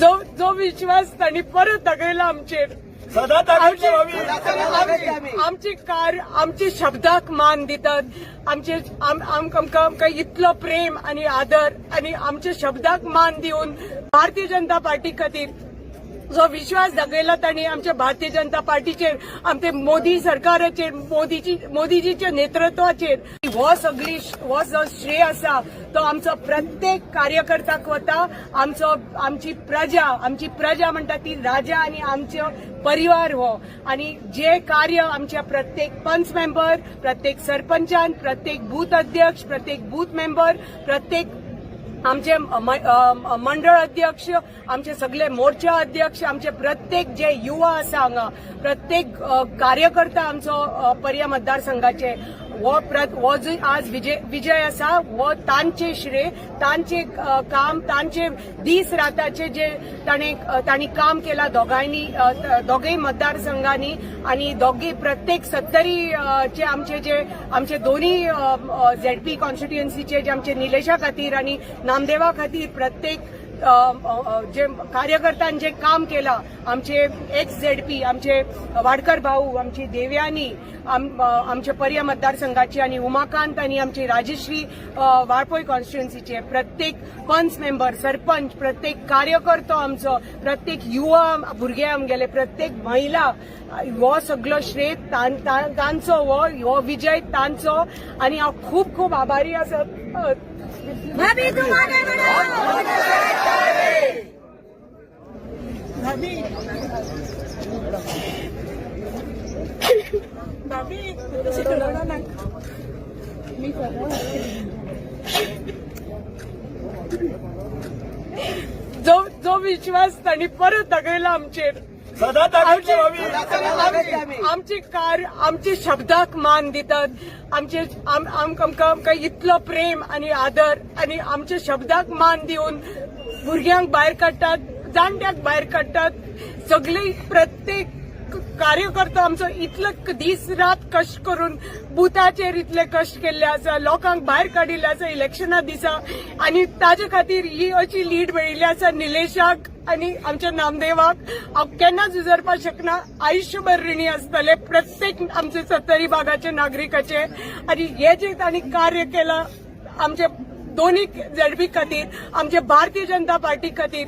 जो जो विश्वास तांणी परत दाखयला आमचेर आमची आमची कार आमची शब्दाक मान दितात. आमचे आमकां आमकां इतलो प्रेम आनी आदर आनी आमच्या शब्दाक मान दिवन भारतीय जनता पार्टी खातीर जो विश्वास दाखयला तांणी आमच्या भारतीय जनता पार्टीचेर आमचे मोदी सरकाराचेर मोदीची मोदीजीच्या नेतृत्वाचेर हो सगळी हो जो श्रेय आसा तो आमचो प्रत्येक कार्यकर्त्याक वता आमचो आमची प्रजा आमची प्रजा म्हणटा ती राजा आनी आमचो परिवार हो. आणि जे कार्य आमच्या प्रत्येक पंच मेंबर प्रत्येक सरपंचान प्रत्येक बूथ अध्यक्ष प्रत्येक बूथ मेंबर प्रत्येक आमचे मंडळ अध्यक्ष आमचे सगळे मोर्चा अध्यक्ष आमचे प्रत्येक जे युवा आसा हांगा प्रत्येक कार्यकर्ता आमचो पर्या मतदारसंघाचे हो प्रत हो जो आज विजय विजय आसा हो तांचे श्रेय तांचे काम तांचे दीस राताचे जे ताणे तांणी काम केला दोगांयनी अ, मतदारसंघांनी आणि दोघे प्रत्येक सत्तरी चे आमचे जे आमचे दोन्ही झेडपी कॉन्स्टिट्युएन्सीचे जे आमचे निलेशा खातीर आणि नामदेवा खातीर प्रत्येक जे कार्यकर्त्यान जे काम केला आमचे एक्स झेड पी आमचे वाडकर भाऊ आमची देवयानी आमचे पर्या मतदारसंघाची आणि उमाकांत आणि आमची राजश्री अ, वाळपय कॉन्स्टिट्युएन्सीचे प्रत्येक पंच मेंबर सरपंच प्रत्येक कार्यकर्तो आमचो प्रत्येक युवा भुरगे आमगेले प्रत्येक महिला हो सगळो श्रेय तां- तांचो हो हो विजय तांचो. आणि हांव खूब खूब आभारी आसा. भाभी भाभी तुम्हारे भाभी भाभी ना मी जो जो विश्वास तांणी परत दाखयला आमचेर आमची कार आमचे शब्दाक मान दितात. आमचे आम- आमकां आमकां इतलो प्रेम आनी आदर आनी आमच्या शब्दाक मान दिवन भुरग्यांक भायर काडटात जाणट्याक भायर काडटात. सगळी प्रत्येक कार्यकर्तो आमचो इतलो दीस रात कश्ट करून बुथाचेर इतले कश्ट केल्ले आसा लोकांक भायर काडिल्ले आसा इलेक्शना दिसा. आनी ताजे खातीर ही अशी लीड मेळिल्ली आसा निलेशाक आनी आमच्या नामदेवाक हांव केन्नाच विसरपाक शकना आयुश्यभर ऋणी आसतले प्रत्येक आमचे सत्तरी भागाचे नागरिकाचे. आनी हे जे तांणी कार्य केलां आमचे दोन्ही झेडपी खातीर आमचे भारतीय जनता पार्टी खातीर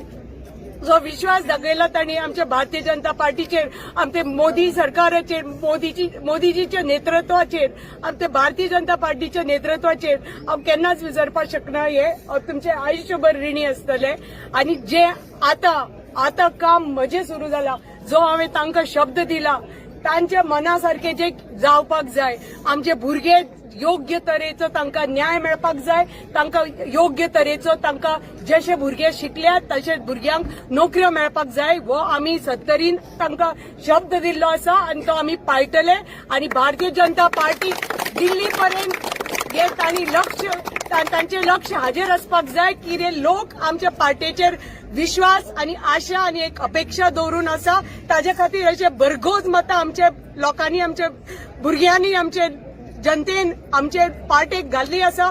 जो विश्वास दाखयला तांणी आमच्या भारतीय जनता पार्टीचेर आमचे मोदी सरकाराचेर मोदीची मोदीजीच्या नेतृत्वाचेर आमचे भारतीय जनता पार्टीच्या नेतृत्वाचेर हांव केन्नाच विसरपाक शकना हे हांव तुमचे आयुश्यभर रिणी आसतले आनी जे आतां आतां काम म्हजें सुरू जाला जो हांवें तांकां शब्द दिला तांच्या मना सारखे जे जावपाक जाय आमचे भुरगे योग्य तरेचो तांकां न्याय मेळपाक जाय तांकां योग्य तरेचो तांकां जशे भुरगे शिकल्यात तशेंच भुरग्यांक नोकऱ्यो मेळपाक जाय हो आमी सत्तरीन तांकां शब्द दिल्लो आसा आनी तो आमी पाळटले आनी भारतीय जनता पार्टी दिल्ली पर्यंत हे तांणी लक्ष तांचे लक्ष हाजेर आसपाक जाय की रे लोक आमच्या पार्टीचेर विश्वास आणि आशा आणि एक अपेक्षा दवरून आसा. ताजे खातीर अशे भरघोस मतां आमच्या लोकांनी आमच्या भुरग्यांनी आमचे जनतेन आमचे पार्टेक घाल्ली आसा